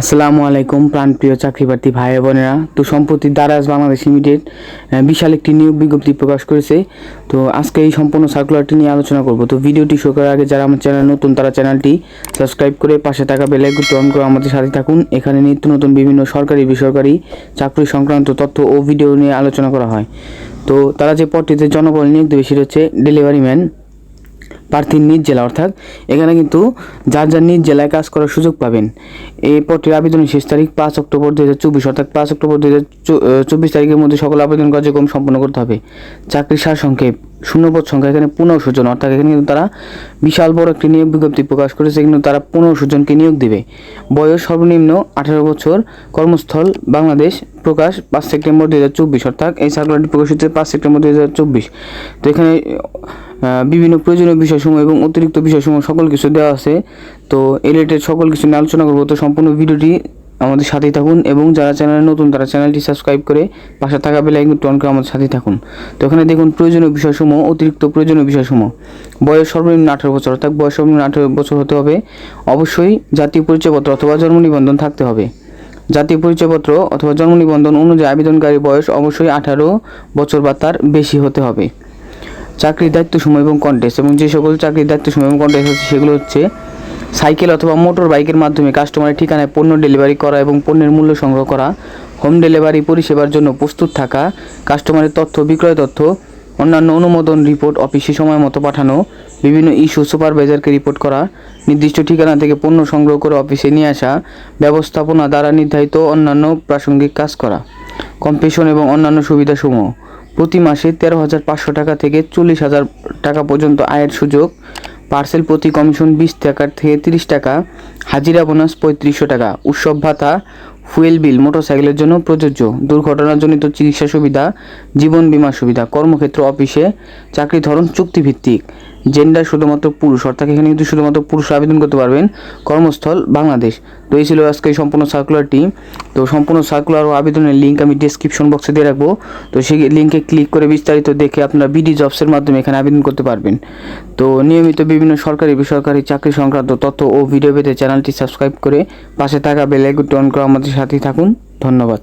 আসসালামু আলাইকুম, প্রাণপ্রিয় চাকরিপ্রার্থী ভাই বোনেরা। তো সম্প্রতি দারাজ বাংলাদেশ লিমিটেড বিশাল একটি নিয়োগ বিজ্ঞপ্তি প্রকাশ করেছে। তো আজকে এই সম্পূর্ণ সার্কুলারটি নিয়ে আলোচনা করব। তো ভিডিওটি শুরু করার আগে যারা আমার চ্যানেল নতুন, তারা চ্যানেলটি সাবস্ক্রাইব করে পাশে থাকা বেল আইকনটি অন করে আমাদের সাথে থাকুন। এখানে নিত্য নতুন বিভিন্ন সরকারি, বেসরকারি চাকরি সংক্রান্ত তথ্য ও ভিডিও নিয়ে আলোচনা করা হয়। তো তারা যে পদটিতে জনবল নিয়োগ দেবে, সেটা হচ্ছে ডেলিভারি ম্যান প্রার্থীর নিজ জেলা, অর্থাৎ এখানে কিন্তু যার যার নিজ জেলায় কাজ করার সুযোগ পাবেন। এই পত্রের আবেদনের শেষ তারিখ পাঁচ অক্টোবর দু হাজার চব্বিশ, অর্থাৎ পাঁচ অক্টোবর দু হাজার চব্বিশ তারিখের মধ্যে সকল আবেদন কার্যক্রম সম্পন্ন করতে হবে। চাকরির সার সংক্ষেপ শূন্যপদ সংখ্যা এখানে পনেরোশো জন, অর্থাৎ এখানে কিন্তু তারা বিশাল বড় একটি নিয়োগ বিজ্ঞপ্তি প্রকাশ করেছে কিন্তু তারা পনেরোশো জনকে নিয়োগ দেবে। বয়স সর্বনিম্ন আঠারো বছর, কর্মস্থল বাংলাদেশ, প্রকাশ পাঁচ সেপ্টেম্বর দু হাজার চব্বিশ, অর্থাৎ এই সার্কুলারটি প্রকাশিত পাঁচ সেপ্টেম্বর দু হাজার চব্বিশ। তো এখানে বিভিন্ন প্রয়োজনীয় বিষয়সমূহ এবং অতিরিক্ত বিষয়সমূহ সকল কিছু দেওয়া আছে। তো এই রিলেটেড সকল কিছু নিয়ে আলোচনা করব। তো সম্পূর্ণ ভিডিওটি আমাদের সাথেই থাকুন এবং যারা চ্যানেলে নতুন, তারা চ্যানেলটি সাবস্ক্রাইব করে পাশে থাকা বেল আইকনটি অন করে আমাদের সাথেই থাকুন। তো এখানে দেখুন প্রয়োজনীয় বিষয়সমূহ, অতিরিক্ত প্রয়োজনীয় বিষয়সমূহ। বয়স সর্বনিম্ন আঠারো বছর, অর্থাৎ বয়স সর্বনিম্ন আঠারো বছর হতে হবে। অবশ্যই জাতীয় পরিচয়পত্র অথবা জন্ম নিবন্ধন থাকতে হবে। জাতীয় পরিচয়পত্র অথবা জন্ম নিবন্ধন অনুযায়ী আবেদনকারী বয়স অবশ্যই আঠারো বছর বা তার বেশি হতে হবে। চাকরির দায়িত্ব সময় এবং কন্টেস্ট এবং যে সকল চাকরির দায়িত্ব সময় এবং কন্টেস্ট হচ্ছে সেগুলো হচ্ছে সাইকেল অথবা মোটর বাইকের মাধ্যমে কাস্টমারের ঠিকানায় পণ্য ডেলিভারি করা এবং পণ্যের মূল্য সংগ্রহ করা হোম ডেলিভারি পরিষেবার জন্য প্রস্তুত থাকা কাস্টমারের তথ্য, বিক্রয় তথ্য, অন্যান্য অনুমোদন রিপোর্ট অফিসে সময় মতো পাঠানো, বিভিন্ন ইস্যু সুপারভাইজারকে রিপোর্ট করা, নির্দিষ্ট ঠিকানা থেকে পণ্য সংগ্রহ করে অফিসে নিয়ে আসা, ব্যবস্থাপনা দ্বারা নির্ধারিত অন্যান্য প্রাসঙ্গিক কাজ করা কম্পেশন এবং অন্যান্য সুবিধাসমূহ। প্রতি মাসে তেরো হাজার পাঁচশো টাকা থেকে চল্লিশ হাজার টাকা পর্যন্ত আয়ের সুযোগ। পার্সেল প্রতি কমিশন বিশ টাকার থেকে তিরিশ টাকা, হাজিরা বোনাস পঁয়ত্রিশশো টাকা। উৎসব ভাতা, ফুয়েল বিল, মোটরসাইকেলের জন্য প্রযোজ্য। দুর্ঘটনাজনিত চিকিৎসা সুবিধা, জীবন বীমা সুবিধা। কর্মক্ষেত্র, অফিসে চাকরি ধরন চুক্তিভিত্তিক। জেন্ডার শুধুমাত্র পুরুষ, অর্থাৎ এখানে কিন্তু শুধুমাত্র পুরুষ আবেদন করতে পারবেন কর্মস্থল বাংলাদেশ। তো এই ছিল আজকে সম্পূর্ণ সার্কুলারটি তো সম্পূর্ণ সার্কুলার ও আবেদনের লিঙ্ক আমি ডেসক্রিপশন বক্সে দিয়ে রাখব। তো সেই লিঙ্কে ক্লিক করে বিস্তারিত দেখে আপনারা বিডি জবসের মাধ্যমে এখানে আবেদন করতে পারবেন। তো নিয়মিত বিভিন্ন সরকারি, বেসরকারি চাকরি সংক্রান্ত তথ্য ও ভিডিও পেতে চ্যানেলটি সাবস্ক্রাইব করে পাশে থাকা বেল অন করে আমাদের সাথেই থাকুন। ধন্যবাদ।